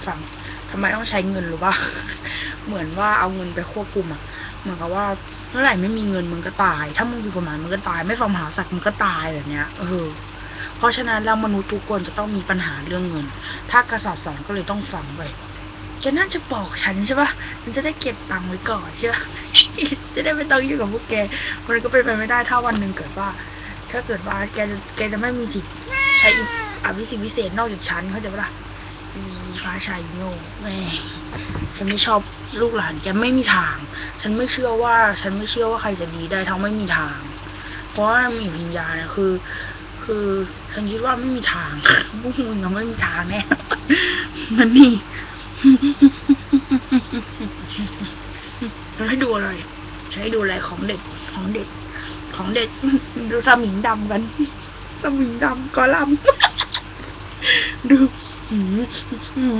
ให้ฟังทำไมต้องใช้เงินหรือว่า เหมือนว่าเอาเงินไปควบคุมอะเหมือนกับว่าเมื่อไหร่ไม่มีเงินมึงก็ตาย ถ้ามึงผิดกฎหมายมึงก็ตาย ไม่ฟังมหาศักดิ์มึงก็ตายแบบเนี้ยเออเพราะฉะนั้นแล้วมนุษย์ทุกคนจะต้องมีปัญหาเรื่องเงิน ถ้ากษัตริย์สอนก็เลยต้องฟังไปแกน่าจะบอกฉันใช่ปะฉันจะได้เก็บตังค์ไว้ก่อนใช่ปะจะได้ไม่ต้องอยุ่กับพวกแก มันก็เป็นไปไม่ได้ถ้าวันหนึ่งเกิดว่า ถ้าเกิดว่าแกจะแกจะไม่มีสิทธิ์ใช้อภิสิทธิ์พิเศษนอกจากฉันเขาจปะล่ะ ฟ้าชายโง่แม่ฉันไม่ชอบลูกหลานแกไม่มีทาง ฉันไม่เชื่อว่า ฉันไม่เชื่อว่าใครจะดีได้ทั้งไม่มีทาง เพราะว่ามีวิญญาณเนี่ยคือ คือฉันคิดว่าไม่มีทางพวกมึงอะไม่มีทางแน่มันนี่จะให้ดูอะไรจะให้ดูอะไรของเด็ดของเด็ดของเด็ดดูสมิงดำกันสมิงดำกอลัมดู อืมอืม